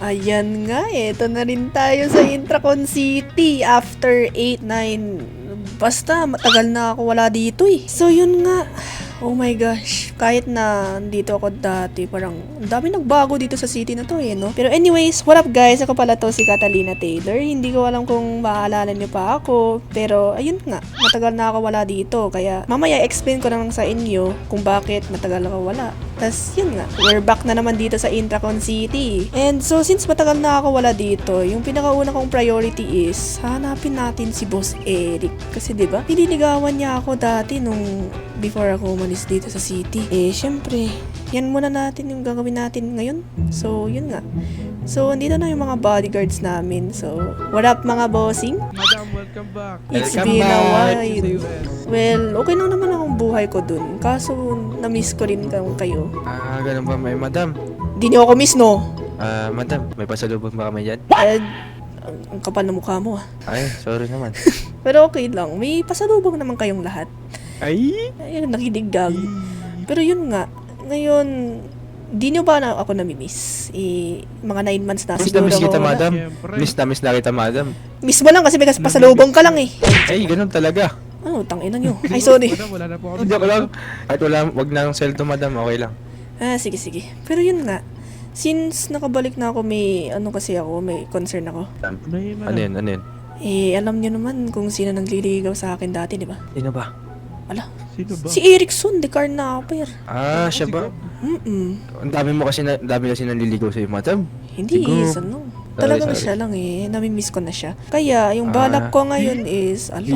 Ayan nga, eto na rin tayo sa Intracon City after 8, 9. Basta, matagal na ako wala dito eh. So yun nga, oh my gosh, kahit na dito ako dati, parang ang dami nagbago dito sa city na to eh, no? Pero anyways, what up guys? Ako pala to si Catalina Taylor. Hindi ko alam kung maaalala niyo pa ako, pero ayun nga, matagal na ako wala dito. Kaya mamaya explain ko naman sa inyo kung bakit matagal ako wala. Tapos yun nga, we're back na naman dito sa Intracon City. And so since matagal na ako wala dito, yung pinakauna kong priority is hanapin natin si Boss Eric. Kasi 'di ba? Nililigawan niya ako dati nung before ako umalis dito sa city. Eh syempre, yan muna natin yung gagawin natin ngayon. So yun nga. So andito na yung mga bodyguards namin. So what up mga bossing? Madam, welcome back. It's Welcome been a back. while. Well. Okay lang naman akong buhay ko dun. Kaso, na-miss ko rin kayo. Ah, ganun ba may madam? Di niyo ako miss, no? Ah, madam, may pasalubong ba kami dyan? Eh, ang, ang kapal na mukha mo, ah. Ay, sorry naman. Pero okay lang. May pasalubong naman kayong lahat. Ay! Ayun, nakidig gag. Pero yun nga, ngayon, di niyo ba na ako namimiss? Eh, mga 9 months na Miss na siguro miss kita, ako madam. Siyempre. Miss na miss na kita, madam. Miss mo lang kasi may kas- pasalubong ka lang eh. Ay, ganun talaga. Ano, tangina nyo. Ay, sorry. Madam, wala na po kami. Hindi ako lang. Kahit wala, wag na ang sweldo, madam. Okay lang. Ah, sige, sige. Pero yun nga, since nakabalik na ako, may ano kasi ako, may concern ako. Ano yun, madam? Ano yun, ano yun? Eh, alam niyo naman kung sino nagliligaw sa akin dati, di ba? Sino ba? Ala, Sino ba? si Erickson, the carnapper. Ah, siya ba? Mm-mm. Ang dami mo kasi, na, ang dami kasi nanliligaw sa'yo, madam. Hindi, Siguro. is ano. Talagang sorry. siya lang eh. Namimiss ko na siya. Kaya, yung balak Ah. ko ngayon is, ala,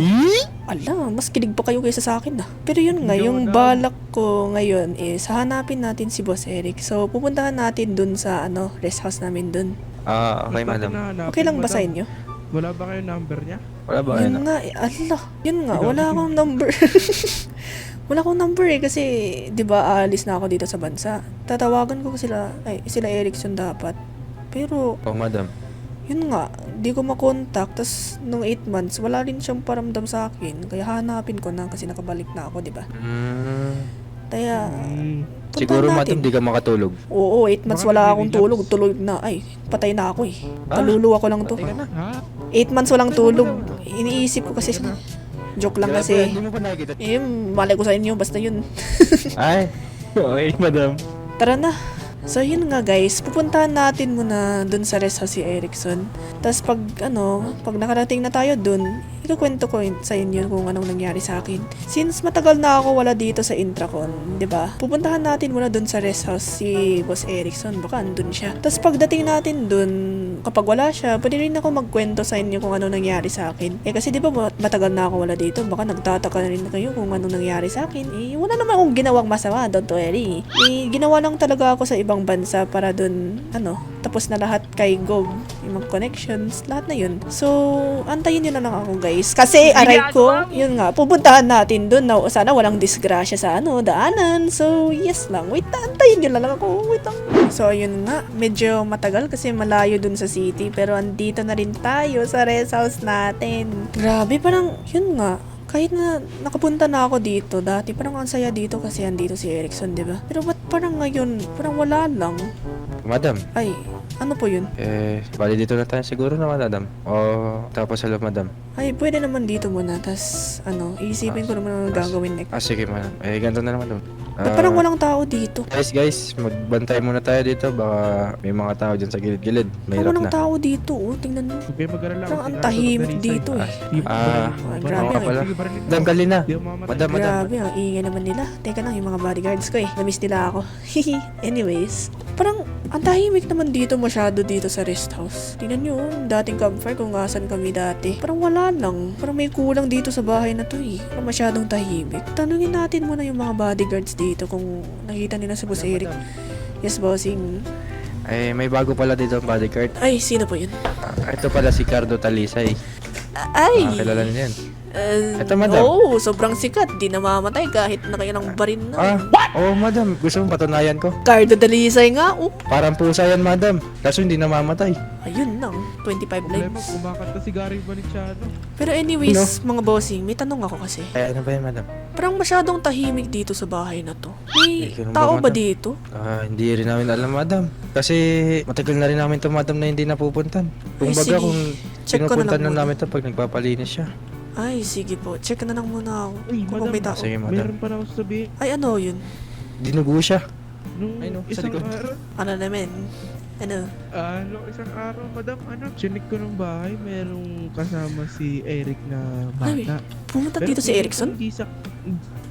ala, mas kilig pa kayo kaysa sa akin ah. Pero yun nga, yung ako balak ko ngayon is, hanapin natin si Boss Eric. So, pupuntahan natin dun sa, ano, rest house namin dun. Ah, okay, madam. Okay lang ba madam? sa inyo? Wala ba kayo number niya? Wala ba kayo Yun na? nga, eh, ala, yun nga, Ikaw- wala akong number. wala akong number eh, kasi, di ba, aalis na ako dito sa bansa. Tatawagan ko sila, ay, sila Erickson dapat. Pero, Oh, madam. yun nga, di ko makontak. Tapos, nung 8 months, wala rin siyang paramdam sa akin. Kaya hanapin ko na kasi nakabalik na ako, di ba? Hmm. Kaya, Hmm. puntahan Siguro, natin. madam, di ka makatulog. Oo, 8 months Baka wala akong tulog. Tulog na. Ay, patay na ako eh. Ah, Kaluluwa ko lang to. patay ka na. Ha? 8 months walang tulog. Iniisip ko kasi, joke lang kasi. Eh, malay ko sa inyo, basta yun. Ay, okay, madam. Tara na. So, yun nga guys, pupuntahan natin muna dun sa rest house si Erickson. Tapos pag, ano, pag nakarating na tayo dun, ikukwento ko sa inyo kung anong nangyari sa akin. Since matagal na ako wala dito sa Intracon, di ba? Pupuntahan natin muna dun sa rest house si Boss Erickson, baka andun siya. Tapos pagdating natin dun, kapag wala siya, pwede rin ako magkwento sa inyo kung ano nangyari sa akin. Eh kasi di ba mat- matagal na ako wala dito, baka nagtataka na rin kayo kung anong nangyari sa akin. Eh wala naman akong ginawang masama, don't worry. Eh ginawa lang talaga ako sa ibang bansa para dun, ano, tapos na lahat kay Gog, yung mga connections, lahat na yun. So, antayin nyo na lang ako guys. Kasi aray ko, yun nga, pupuntahan natin dun na sana walang disgrasya sa ano, daanan. So, yes lang. Wait, antayin nyo na lang ako. Wait lang. So, yun nga, medyo matagal kasi malayo dun sa city. Pero andito na rin tayo sa rest house natin. Grabe, parang, yun nga, kahit na nakapunta na ako dito dati, parang ang saya dito kasi andito si Erickson, di ba? Pero ba't parang ngayon, parang wala lang? Madam, Ay, ano po yun? eh, bali dito na tayo siguro naman, madam. O, tapos hello, madam. Ay, pwede naman dito muna. Tapos, ano, iisipin ko naman ang gagawin next. Ah, sige, madam. Eh, ganito na naman, madam. Ba't Ah, parang walang tao dito? Guys, guys, magbantay muna tayo dito. Baka may mga tao dyan sa gilid-gilid. Parang Mahirap walang na. tao dito, oh. Tingnan mo. Kayo mag-alala. Parang ang tahimik dito eh. Ah, grabe ka pala. Madam, ako mamatay. Madam, madam. Grabe, ang ingay naman nila. Teka lang, yung mga bodyguards ko eh. Namiss nila ako. Anyways, parang ang tahimik naman dito masyado dito sa rest house. Tingnan nyo, oh, dating campfire kung asan kami dati. Parang wala lang. Parang may kulang dito sa bahay na to eh. Parang masyadong tahimik. Tanungin natin muna yung mga bodyguards dito kung nakita nila si Boss Eric. Yes, bossing. Eh, may bago pala dito ang bodyguard. Ay, sino po yun? Ah, ito pala si Cardo Talisay. Ay! Ah, kilala niyo yan. Uh, Ito, madam. Oo, sobrang sikat. Di namamatay kahit na kayo ng barin na. Ah, oh, madam. Gusto mong patunayan ko? Cardo Dalisay nga, oh. Parang pusa yan, madam. Kaso hindi namamatay. Ayun lang, 25 Problema, lives. kumakanta si Gary Valenciano. Pero anyways, mga bossing, may tanong ako kasi. Eh, ano ba yan, madam? Parang masyadong tahimik dito sa bahay na to. May Eh, ganun ba, tao ba madam? dito? Ah, hindi rin namin alam, madam. Kasi matagal na rin namin to, madam, na hindi napupuntan. Kung Ay, baga, sige. kung Check ko na pinupuntan lang na muna. namin to pag nagpapalinis siya. Ay, sige po. Check na lang muna ako. Ay, Kung madam. may tao. Sige, madam. Meron pa na ako sabihin. Ay, ano yun? Dinugo siya. Nung Ay, no, sa isang likod. araw, Ano naman? Ano? ah, nung isang araw, madam, ano, chinik ko ng bahay, merong kasama si Eric na Ay, bata. Pumunta Pero dito si feeling ko Erickson? Hindi sa...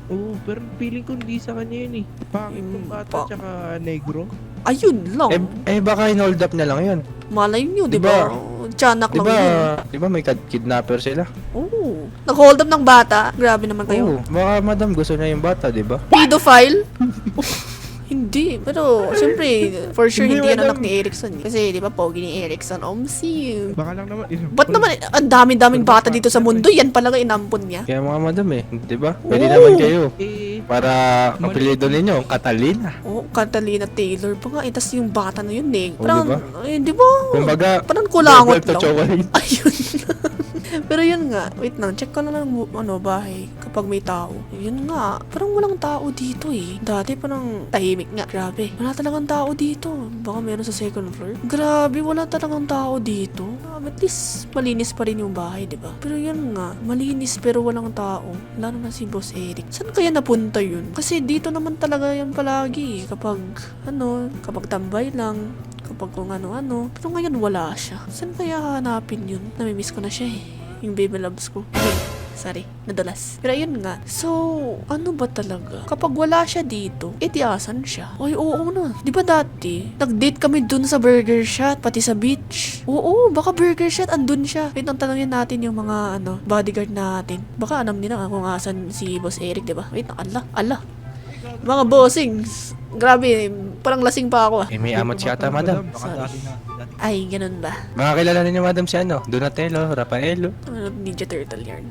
Oo, pero feeling ko hindi sa kanya yun eh. Pangit Hmm, ng bata, pa- tsaka negro. Ayun lang. Eh, eh baka in-hold up na lang yun. Malay nyo, di Diba? ba? Tiyanak Di lang ba, yun. di ba may kidnapper sila? Oo. Nag-hold up ng bata. Grabe naman kayo. Oo, baka madam gusto niya yung bata, di ba? Pedophile? hindi. Pero, siyempre, for sure, Hindi, hindi yan anak ni Erickson. eh. Kasi, di ba, pogi ni Erickson, omsi. Baka lang naman isang... Ba't naman, ang dami-daming bata dito sa mundo, yan palaga inampon niya. Kaya mga madam eh, di ba? Pwede naman kayo. Eh, Para apelido ninyo, Catalina. Oh, Catalina Taylor pa nga. Eh, tas yung bata na yun eh. Oh, Parang, diba? eh, di ba? Kumbaga, Parang kulangot double to lang. chocolate. Ayun. Pero yun nga, wait lang, check ko na lang ano, bahay kapag may tao. Yun nga, parang walang tao dito eh. Dati parang tahimik nga, grabe. Wala talagang tao dito. Baka meron sa second floor. Grabe, wala talagang tao dito. Um, at least, malinis pa rin yung bahay, di ba? Pero yun nga, malinis pero walang tao. Lalo na si Boss Eric. Saan kaya napunta yun? Kasi dito naman talaga yan palagi. Kapag, ano, kapag tambay lang, kapag kung ano-ano. Pero ngayon wala siya. Saan kaya hanapin yun? Namimiss ko na siya eh. Yung baby loves ko. Sorry, nadulas. Pero ayun nga. So, ano ba talaga? Kapag wala siya dito, eh di asan siya? Ay, oo na. Di ba dati, nag-date kami dun sa burger shot, pati sa beach. Oo, baka burger shot, andun siya. Wait, ang tanongin natin yung mga, ano, bodyguard natin. Baka alam nila kung asan si Boss Eric, di ba? Wait, ala, ala. Mga bossings. Grabe, parang lasing pa ako ah. Eh, may amot siya ata, madam. Sorry. Ay, ganun ba? Mga kilala ninyo, madam, si ano? Donatello, Rafaelo. Ano, Ninja Turtle yarn.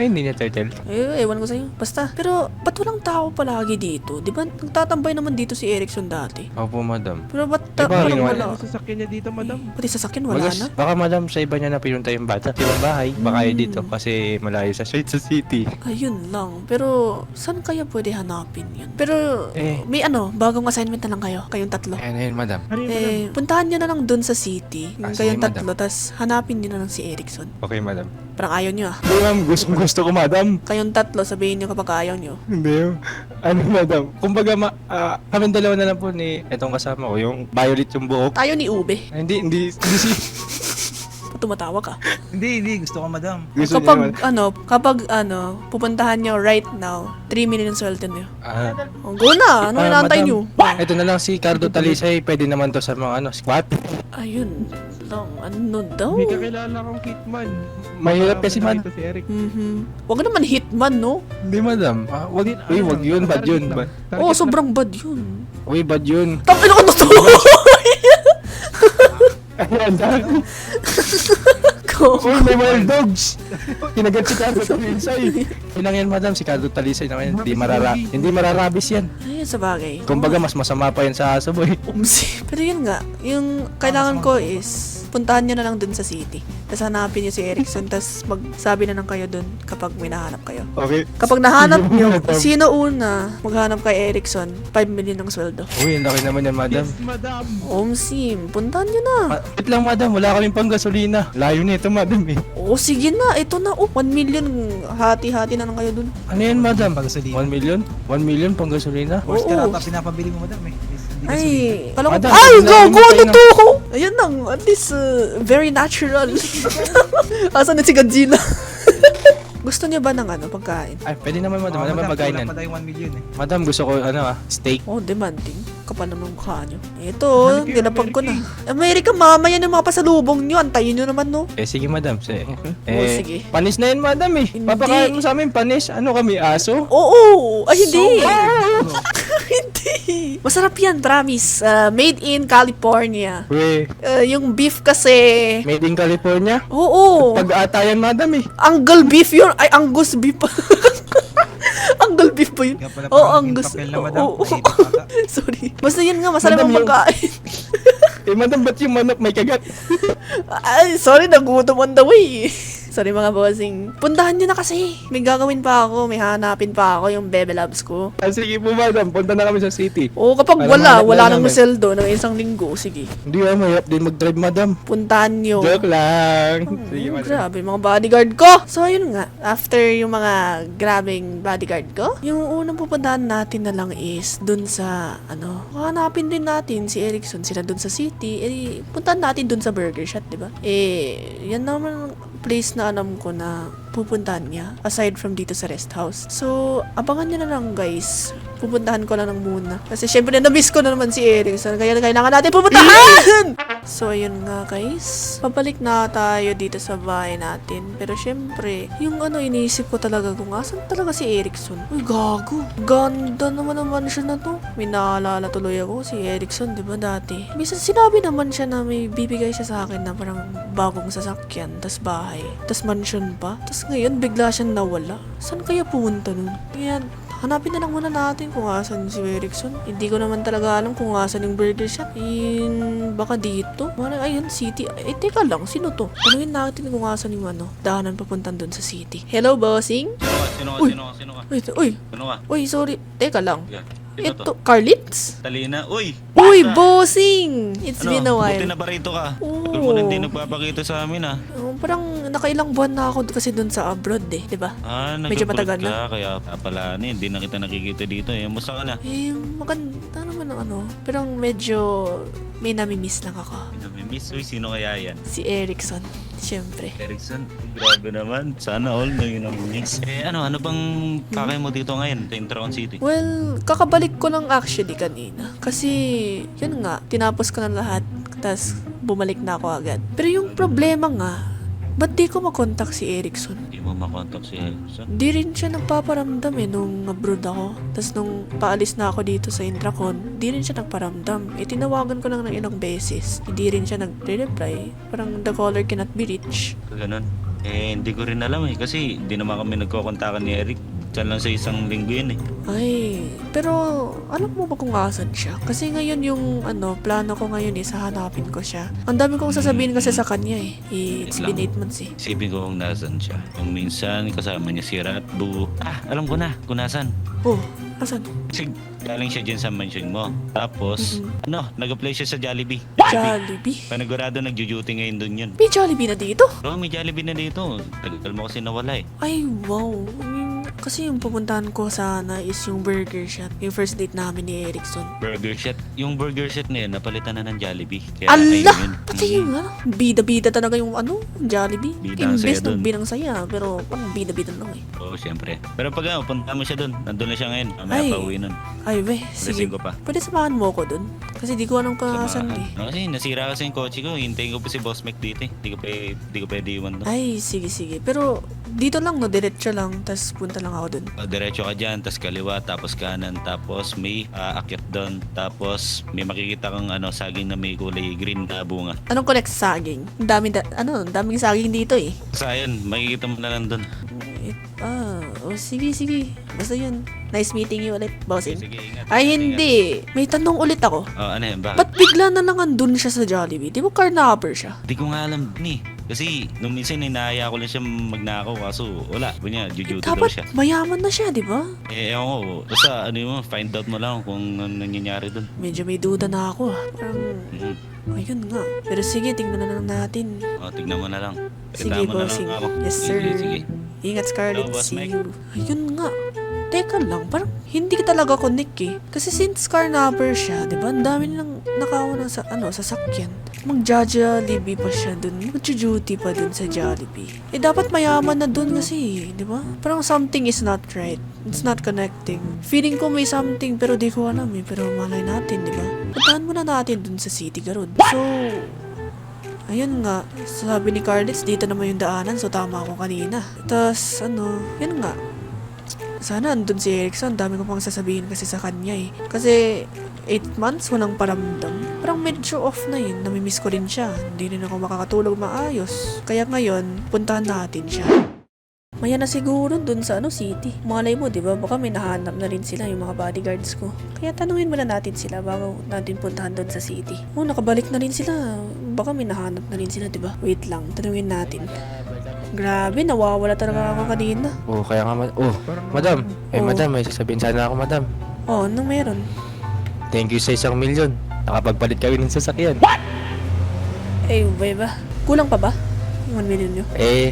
Ay, hindi niya turtle. Eh, ewan ko sa'yo. Basta. Pero, ba't walang tao palagi dito? Di ba, nagtatambay naman dito si Erickson dati. Opo, madam. Pero ba't Di ba, parang ginawa wala? Ano sasakyan niya dito, madam? Pati sasakyan, wala Magas, na. baka madam, sa iba niya na pinunta yung bata. Sa ibang bahay. Baka Hmm. yun dito kasi malayo sa street sa city. Ayun lang. Pero, saan kaya pwede hanapin yun? Pero, Eh. may ano, bagong assignment na lang kayo. Kayong tatlo. Ayun, ayun, madam. Ano yun, madam? Eh, puntahan nyo na lang dun sa city. Ah, sige, kayong madam. tatlo. tas hanapin nyo na lang si Erickson. Okay, madam. Parang ayaw nyo ah. Ma'am. Gusto, gusto ko, madam. Kayong tatlo, sabihin nyo kapag ayaw nyo. Hindi. Ano, madam? Kumbaga, ma, ah, kami dalawa na lang po ni etong kasama ko. Yung violet yung buhok. Tayo ni Ube. Ay, hindi, hindi, hindi si... Tumatawa ka. Hindi, hindi. Gusto ko, madam. Gusto kapag, niya, ano, kapag, ano, pupuntahan nyo right now, 3 million sweldo nyo. Ah, Oh, go na! Ano ah, inaantay nyo? Ito na lang si Cardo Talisay. Pwede naman to sa mga ano, squat. Ayun lang, ano daw? May kakilala kong hitman. Mahirap kasi, man. Si Eric. Mhm. Wag naman hitman, no? Hindi, madam. Ah, wag, Hindi, uy, wag yun, bad yun. Bad. Lang. sobrang bad yun. Uy, bad yun. Tangin ano to? Ayan, dahil. Ko. Uy, may wild dogs! Kinagat si Cardo Talisay. Yun lang yan, madam. Si Cardo Talisay naman yan. Hindi, marara hindi mararabis yan. Ayun, sa bagay. Kumbaga, mas masama pa yan sa aso, boy. Umsi. Pero yun nga, yung kailangan ko is, puntahan nyo na lang dun sa city. Tapos hanapin nyo si Erickson, tapos magsabi na lang kayo dun kapag may nahanap kayo. Okay. Kapag nahanap nyo, sino una maghanap kay Erickson, 5 million ng sweldo. Uy, ang laki naman yan, madam. Yes, madam. Omsim, puntahan nyo na. Ma- Wait lang, madam. Wala kaming pang gasolina. Layo nito, madam, eh. Oo, sige na. Ito na. Oh, 1 million. Hati-hati na lang kayo dun. Ano yan, madam? Pagasolina. 1 million? 1 million pang gasolina? Horse Oo. ka ata pinapabili mo, madam. Eh. Hindi Ay, gasolina. kala ko, Madam, ay, hindi na gago, tayo? Ayan lang, at least, uh, very natural. Asan na si Godzilla? Gusto niyo ba ng ano, pagkain? Ay, pwede naman, madam. Oh, Ano ba madam, pagkainan? kulang pa tayo 1 million eh. Madam, gusto ko, ano ah, steak. Oh, demanding. Kapal naman mukha niyo. Ito, nilapag ko na. America. Amerika, mamaya ng mga pasalubong niyo. Antayin niyo naman, no? Eh, sige, madam. Sige. Eh, Oh, sige. panis na yan, madam, eh. Hindi. Papakain mo sa amin, panis. Ano kami, aso? Oo! Ay, hindi! hindi! Masarap yan, promise. Uh, made in California. Uy, Uh, yung beef kasi... made in California. Oo! Pag-ata yan, madam, eh. Angle beef yun. Ay, Angus beef. Angle beef ba yun? Oo, parang Angus. Oo. Mahirap ata. Sorry. Basta yun nga, masarap Madam, ang yung- pagkain. Eh, madam, ba't yung manok may kagat? Ay, sorry, nagutom on the way. Sorry mga bossing. Puntahan nyo na kasi. May gagawin pa ako. May hanapin pa ako yung Bebe Labs ko. Ah, sige po madam, punta na kami sa city. Oo, kapag Alam wala, wala nang namin. sweldo ng isang linggo. Sige, Hindi ah, mahirap din mag-drive madam. puntahan nyo. Joke lang. Sige Oh, madam. grabe, mga bodyguard ko. So, ayun nga. After yung mga grabing bodyguard ko, yung unang pupuntahan natin na lang is dun sa, ano, hanapin din natin si Erickson. Sila dun sa city. Eh, puntahan natin dun sa burger shop, di ba? Eh, yan naman ang place na alam ko na pupuntahan niya aside from dito sa rest house. So, abangan niyo na lang guys. Pupuntahan ko lang ng muna. Kasi syempre na-miss ko na naman si Erickson. Kaya kailangan natin pupuntahan! So, ayun nga guys. Pabalik na tayo dito sa bahay natin. Pero syempre, yung ano iniisip ko talaga kung asan talaga si Erickson. Uy, gago. Ganda naman naman siya na to. May naalala tuloy ako si Erickson, di ba dati? Minsan sinabi naman siya na may bibigay siya sa akin na parang bagong sasakyan, tas bahay, tas mansion pa. Tas ngayon, bigla siyang nawala. Saan kaya pumunta nun? Kaya Hanapin na lang muna natin kung asan si Erickson. Hindi ko naman talaga alam kung asan yung burger shop. In, baka dito. Mana, ayun, city. Eh, teka lang, sino to? Tanungin natin kung asan yung ano, dahanan papuntan doon sa city. Hello, bossing? Sino ka? Sino ka? Uy. Sino ka? Sino ka? Uy, uy, Sino ka? uy, sorry. Teka lang. Yeah. Sino to? Ito, Carlitz? Talina. Uy! Uy, bossing! It's Ano? been a while. Buti na barito ka. Oo. Tagal mo na hindi nagpapakita sa amin ah. Oh, parang nakailang buwan na ako kasi doon sa abroad eh, di ba? Ah, Medyo nag-abroad matagal ka. Kaya pala ano, hindi na kita nakikita dito eh. Musta ka na? Eh, maganda naman ang ano. Pero medyo may namimiss lang ako. Namimiss. Uy, sino kaya yan? Si Erickson, syempre. Erickson, grabe naman. Sana all na yun ang miss. Eh ano, ano bang kakay mo dito ngayon sa Intraon City? Well, kakabalik ko lang actually kanina. Kasi, yun nga, tinapos ko na lahat. Tapos, bumalik na ako agad. Pero yung problema nga, ba't di ko makontak si Erickson? Hindi mo makontak si Erickson. Di rin siya nagpaparamdam eh nung abroad ako. Tapos nung paalis na ako dito sa Intracon, di rin siya nagparamdam. Eh tinawagan ko lang ng ilang beses. Hindi rin siya nagre-reply. Parang the caller cannot be reached. Ganun. Eh, hindi ko rin alam eh. Kasi hindi naman kami nagkokontakan ni Eric. Diyan lang sa isang linggo yun eh. Ay, pero alam mo ba kung asan siya? Kasi ngayon yung ano, plano ko ngayon is hahanapin ko siya. Ang dami kong sasabihin kasi sa kanya eh. Eh, It's been 8 months eh. Isipin ko kung nasan siya. Kung minsan kasama niya si Ratbu. Ah, alam ko na kung nasan. Oh, asan? Kasi galing siya dyan sa mansion mo. Tapos, Mhm. ano, nag-apply siya sa Jollibee. Jollibee? Panigurado nag-duty ngayon dun yun. May Jollibee na dito? Bro, may Jollibee na dito. Tagal mo kasi nawala eh. Ay, wow. Kasi yung pupuntahan ko sana is yung burger shop. Yung first date namin ni Erickson. Burger set. Yung burger set na yun, napalitan na ng Jollibee. Kaya ayun Allah! yun. Pati Mhm. yung ano, bida-bida talaga yung ano, Jollibee. Bida ang Imbes saya ng dun. binang saya, pero parang bida-bida lang eh. Oo, syempre. Pero pag ano, punta mo siya dun. Nandun na siya ngayon. Mamaya Ay. pa uwi nun. Ay, we, sige. Lasing ko pa. Pwede samahan mo ko dun? Kasi di ko anong kakasan Samahan. eh. No, kasi nasira kasi yung kotse ko. Hintayin ko pa si Boss Mac dito eh. Di ko pwede, di ko pwede iwan doon. Ay, sige, sige. Pero dito lang, no, diretso lang, tas punta lang ako dun. Uh, diretso ka dyan, tapos kaliwa, tapos kanan, tapos may aakyat doon, tapos may makikita kang ano, saging na may kulay green na bunga. Anong connect sa saging? Ang daming, da- ano, ang daming saging dito eh. Sa ayun, makikita mo na lang doon. Eh, Ah, oh, sige, sige. Basta yun. Nice meeting you ulit, bossing. Sige, ingat. Ay, ingat, hindi. May tanong ulit ako. ingat. Oh, ano yan, bakit? Ba't bigla na lang andun siya sa Jollibee? Di ba carnapper siya? Di ko nga alam eh. Kasi nung minsan inaaya ko lang siya magnakaw kaso wala. Sabi niya, jujuto daw Dapat siya. mayaman na siya, di ba? Eh, ewan ko. Basta ano mo, find out mo lang kung ano nangyayari doon. Medyo may duda na ako ah. Parang, Mhm. ayun nga. Pero sige, tingnan na lang natin. O, tignan mo na lang. Sige, Kita mo na bossing. lang ako. Yes, sir. Sige, sige. Ingat, Scarlett. Hello, Boss See Mike. you. Ayun nga. Teka lang, parang hindi ka talaga connect eh. Kasi since carnapper siya, di ba? Ang dami nang nakauna sa, ano, sasakyan. Mag-Jollibee pa siya dun. Mag-duty pa dun sa Jollibee. Eh, dapat mayaman na dun kasi, di ba? Parang something is not right. It's not connecting. Feeling ko may something pero di ko alam eh. Pero malay natin, di ba? Puntahan muna natin dun sa City Garod. So, Ayun nga, sabi ni Carlitz, dito naman yung daanan, so tama ako kanina. Tapos, ano, yun nga. Sana andun si Erickson, dami ko pang sasabihin kasi sa kanya eh. Kasi, 8 months, walang paramdam. Parang medyo off na yun, namimiss ko rin siya. Hindi rin ako makakatulog maayos. Kaya ngayon, puntahan natin siya. Maya na siguro dun sa ano city. Malay mo, di ba? Baka may nahanap na rin sila yung mga bodyguards ko. Kaya tanungin muna natin sila bago natin puntahan dun sa city. Oh, nakabalik na rin sila. Baka may nahanap na rin sila, di ba? Wait lang, tanungin natin. Grabe, nawawala talaga ako kanina. Oh, kaya nga, ma- oh, madam. Eh, Oh. madam, may sasabihin sana ako, madam. Oh, anong meron? Thank you sa isang milyon. Nakapagpalit kami ng sasakyan. Eh, ba ba? Kulang pa ba? Yung 1 million nyo? Eh,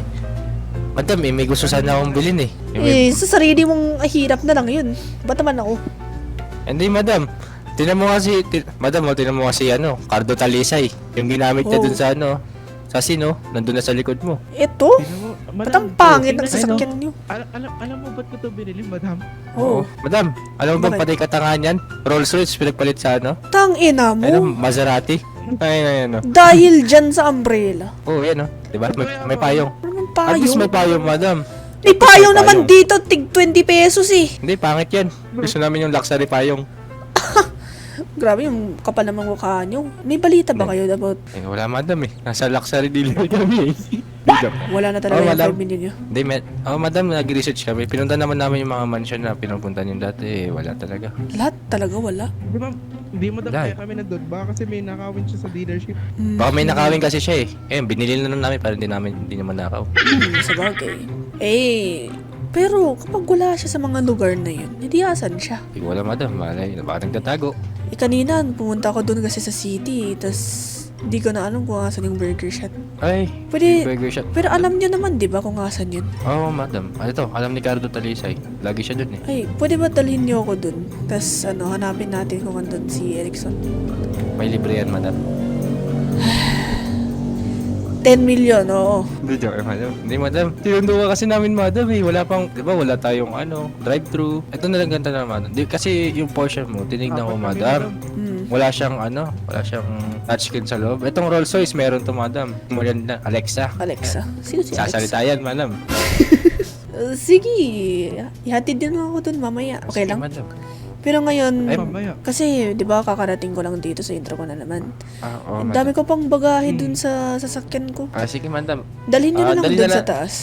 madam, eh, may gusto sana akong bilhin eh. Eh, may- Eh, sa sarili mong ah, hirap na lang yun. Ba't naman ako? Hindi, madam. Tinan mo kasi, ti- madam, oh, tinan mo kasi ano, Cardo Talisay. Yung ginamit niya Oh. dun sa ano, sa sino, nandun na sa likod mo. Ito? Mo, Ba't ang pangit ng sasakyan nyo? Alam, alam, alam mo ba't ko to binili, madam? Oh, Madam, alam mo bang Bakit? patay katangahan yan? Rolls Royce, pinagpalit sa ano? tang ina mo. Ano, Maserati? Ay, ay, ano. Dahil dyan sa umbrella. Oo, oh, yan oh. Diba? May, may payong. Ano naman At least payong? may payong, madam. May payong May naman dito, tig 20 pesos eh. Hindi, pangit yan. Gusto namin yung luxury payong. Grabe yung kapal naman mukha nyo. May balita ba kayo about Eh, wala madam eh. Nasa luxury dealer kami eh. Wala na talaga Oh, yung madam. 5 million nyo? Hindi, med- oh, madam, nag-research kami. Pinunta naman namin yung mga mansion na pinupunta niyo dati. Eh, wala talaga. Lahat talaga wala. Di ba, hindi mo daw Wala kaya eh. kami nandun. Baka kasi may nakawin siya sa dealership. Mm, Baka may nakawin kasi siya eh. Eh, binili na lang namin para hindi namin, hindi naman nakaw. hmm, sa bagay. Eh, pero kapag wala siya sa mga lugar na yun, hindi asan siya. Eh, wala madam, malay. Baka nagtatago. Eh, kanina, pumunta ako doon kasi sa city, tas hindi ko na alam kung asan yung burger shop. Ay, Pwede, burger shot. pero alam niyo naman, di ba, kung asan yun? Oo, oh, madam. Ano to? Alam ni Cardo Talisay. Lagi siya dun eh. Ay, pwede ba dalhin niyo ako doon? Tas, ano, hanapin natin kung andun si Erickson. May libre yan, madam. 10 million, oo. Hindi, joke, madam. Hindi, madam. Tinundo ka kasi namin, madam eh. Wala pang, di ba, wala tayong ano, drive-thru. Ito na lang ganda na, madam. Di, kasi yung Porsche mo, tinignan ko, madam. Hmm. Wala siyang ano, wala siyang touchscreen sa loob. Itong Rolls Royce meron to, madam. Maganda, Alexa. Alexa. Sino si Alexa? Sasalita yan, madam. Sige, ihatid din ako doon mamaya. Okay Sige, lang? madam. Pero ngayon, Ay, Mamaya. kasi, di ba, kakarating ko lang dito sa intro ko na naman. Ah, oh, Ang madam. dami ko pang bagahe dun sa sasakyan ko. Ah, sige, madam. Dalhin niyo Ah, na lang dali dun na sa lang. taas.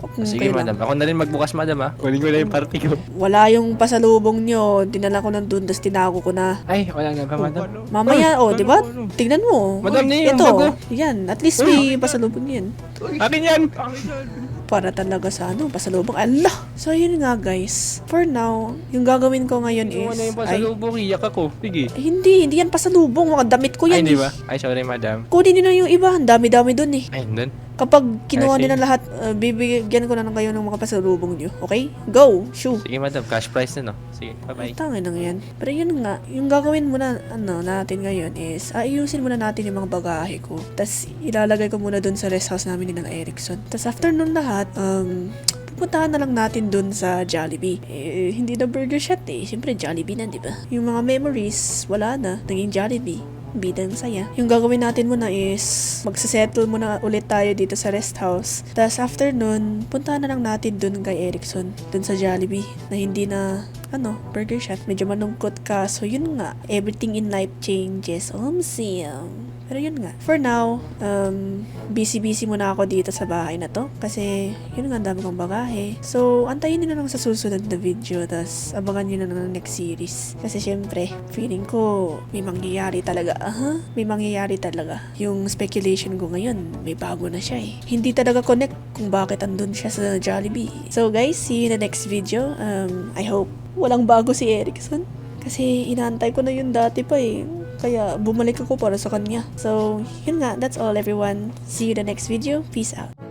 Kung Sige, kailan. madam. Ako na rin magbukas, madam, ha? Kunin ko na yung party ko. Wala yung pasalubong nyo. Dinala ko nandun, tapos tinago ko na. Ay, wala nga ba, Oh, madam? Mamaya, Ay, oh, di ba? Tignan mo. Madam, ni yung Ito, bago. yan. At least may pasalubong yan. Akin yan! Akin yan. Para talaga sa ano, pasalubong. Allah! So, yun nga, guys. For now, yung gagawin ko ngayon is... ano yung ay, pasalubong, iyak ako. Sige. eh, hindi, hindi yan pasalubong. Mga damit ko Ay, yan. hindi eh. ba? Ay, sorry, madam. Kunin nyo na yung iba. Ang dami-dami dun eh. Ay, hindi. Kapag kinuha nila lahat, uh, bibigyan ko na lang kayo ng mga pasalubong nyo. Okay? Go! Shoo! Sige, madam. Cash price na, no? Sige, bye-bye. Tangin lang yan. Pero yun nga, yung gagawin muna ano, natin ngayon is, ayusin muna natin yung mga bagahe ko. Tapos ilalagay ko muna dun sa rest house namin ni ng Erickson. Tapos after nun lahat, um, pupuntahan na lang natin dun sa Jollibee. Eh, hindi na burger shot eh. Siyempre, Jollibee na, di ba? Yung mga memories, wala na. Naging Jollibee bidang saya. Yung gagawin natin muna is magsasettle muna ulit tayo dito sa rest house. Tapos after nun, puntahan na lang natin dun kay Erickson, dun sa Jollibee, na hindi na ano, burger shot. Medyo malungkot ka. So, yun nga. Everything in life changes. Omsiyam. Pero yun nga. For now, um, busy-busy muna ako dito sa bahay na to. Kasi, yun nga, ang dami kong bagahe. So, antayin nyo na lang sa susunod na video. Tapos, abangan nyo na lang ng next series. Kasi, syempre, feeling ko, may mangyayari talaga. Aha, may mangyayari talaga. Yung speculation ko ngayon, may bago na siya eh. Hindi talaga connect kung bakit andun siya sa Jollibee. So, guys, see you in the next video. Um, I hope walang bago si Erickson. Kasi inaantay ko na yun dati pa eh. Kaya bumalik ako para sa kanya. So, yun nga. That's all everyone. See you the next video. Peace out.